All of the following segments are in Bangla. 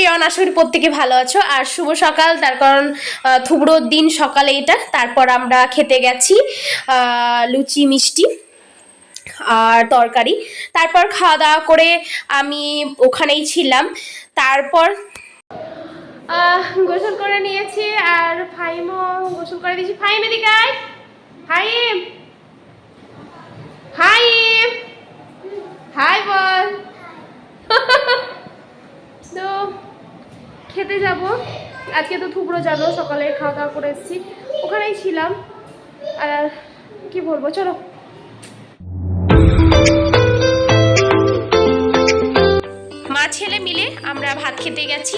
এভরিওয়ান আশা করি প্রত্যেকে ভালো আছো? আর শুভ সকাল তার কারণ আহ, থুবড়োর দিন সকালে এটা। তারপর আমরা খেতে গেছি লুচি মিষ্টি আর তরকারি। তারপর খাওয়া দাওয়া করে আমি ওখানেই ছিলাম। তারপর গোসল করে নিয়েছি আর ফাইমও গোসল করে দিয়েছি। ফাইম এদিকে ফাইম হাই বল তো খেতে যাব। আজকে তো থুবড়ো যাব, সকালে খাওয়া দাওয়া করে এসেছি। ওখানেই ছিলাম। আর কি বলব, চলো। মা ছেলে মিলে আমরা ভাত খেতে গেছি।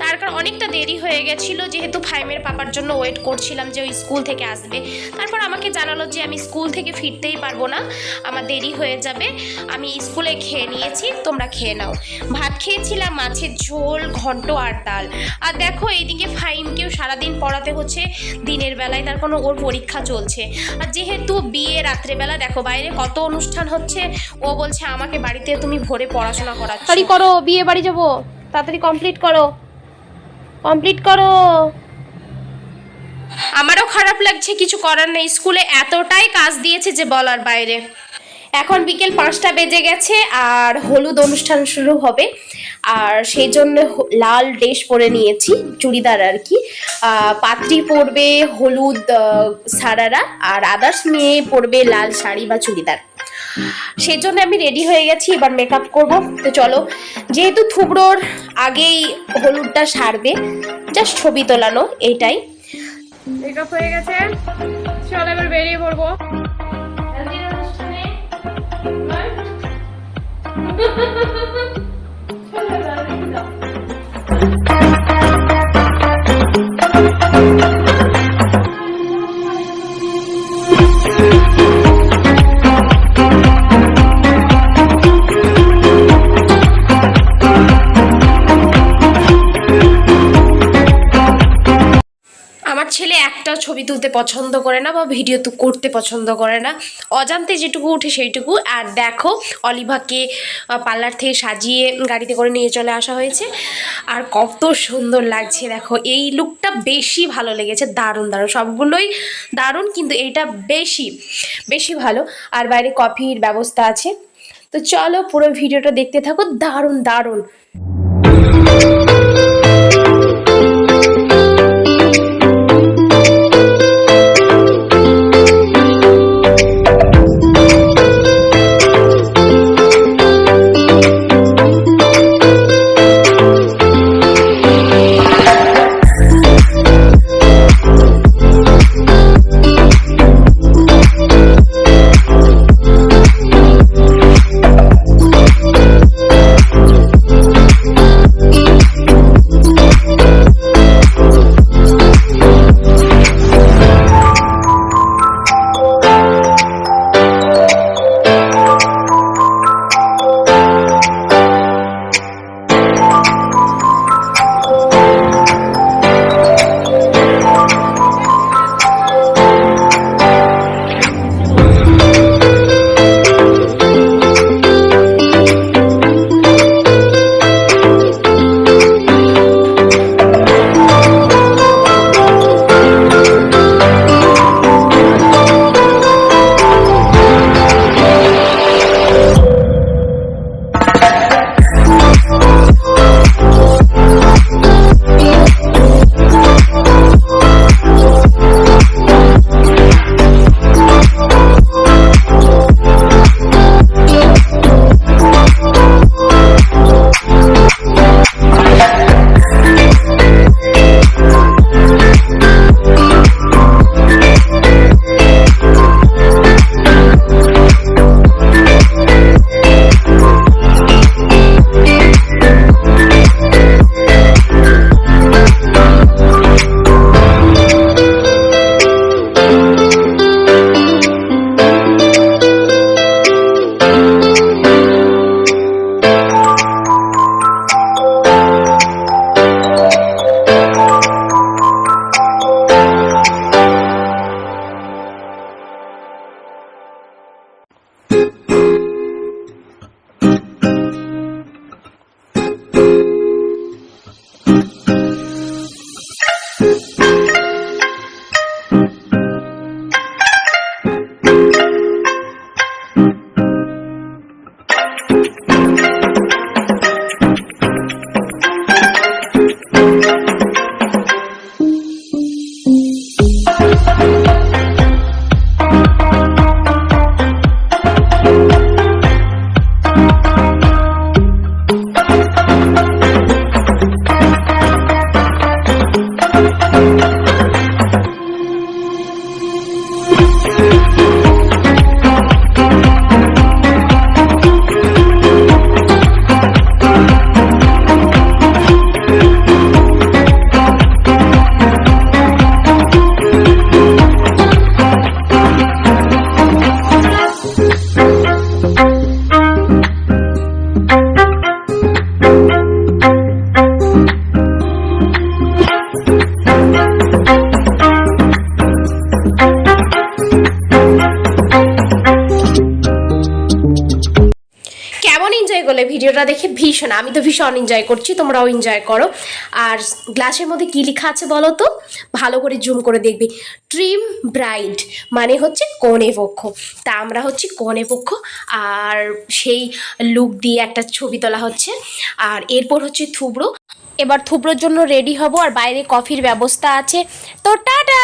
তার কারণ অনেকটা দেরি হয়ে গেছিল, যেহেতু ফাইমের পাপার জন্য ওয়েট করছিলাম যে ওই স্কুল থেকে আসবে। তারপর আমাকে জানালো যে আমি স্কুল থেকে ফিরতেই পারব না, আমার দেরি হয়ে যাবে, আমি স্কুলে খেয়ে নিয়েছি, তোমরা খেয়ে নাও। ভাত খেয়েছিলাম মাছের ঝোল, ঘন্ট আর ডাল। আর দেখো, এইদিকে ফাইমকেও সারাদিন পড়াতে হচ্ছে, দিনের বেলায় তার কোনো ওর পরীক্ষা চলছে। আর যেহেতু বিয়ে রাত্রেবেলা, দেখো বাইরে কত অনুষ্ঠান হচ্ছে, ও বলছে আমাকে বাড়িতে তুমি ভোরে পড়াশোনা তাড়াতাড়ি করো, বিয়ে বাড়ি যাব। তাড়াতাড়ি কমপ্লিট করো। কমপ্লিট করো। আমারও খারাপ লাগছে, কিছু করার নেই। স্কুলে এতটাই কাজ দিয়েছে যে বলার বাইরে। এখন বিকেল পাঁচটা বেজে গেছে, আর হলুদ অনুষ্ঠান শুরু হবে। আর সেই জন্য লাল ড্রেস পরে নিয়েছি, চুড়িদার আর কি। পাত্রী পরবে হলুদ সারারা, আর আদার্স মেয়ে পরবে লাল শাড়ি বা চুড়িদার। সেই জন্য আমি রেডি হয়ে গেছি, এবার মেকআপ করব। তো চলো, যেহেতু থুবড়োর আগেই হলুদটা সারবে জাস্ট ছবি তোলানো, এটাই। মেকআপ হয়ে গেছে, চলো এবার বেরিয়ে পড়ব। ছেলে একটাও ছবি তুলতে পছন্দ করে না বা ভিডিও তো করতে পছন্দ করে না। অজান্তে যেটুকু উঠে সেইটুকু। আর দেখো, অলিভাকে পার্লার থেকে সাজিয়ে গাড়িতে করে নিয়ে চলে আসা হয়েছে। আর কত সুন্দর লাগছে, দেখো। এই লুকটা বেশি ভালো লেগেছে। দারুণ দারুণ। সবগুলোই দারুণ, কিন্তু এইটা বেশি বেশি ভালো। আর বাইরে কফির ব্যবস্থা আছে। তো চলো পুরো ভিডিওটা দেখতে থাকো। দারুণ দারুণ। কেমন এনজয় করলে, ভিডিওটা দেখে ভীষণ, আমি তো ভীষণ এনজয় করছি, তোমরাও এনজয় করো। আর গ্লাসের মধ্যে কী লেখা আছে বলো তো? ভালো করে জুম করে দেখবি। ট্রিম ব্রাইড মানে হচ্ছে কনে পক্ষ। তা আমরা হচ্ছি কনে পক্ষ। আর সেই লুক দিয়ে একটা ছবি তোলা হচ্ছে। আর এরপর হচ্ছে থুবড়ো। এবার থুবড়োর জন্য রেডি হব। আর বাইরে কফির ব্যবস্থা আছে। তো টাটা!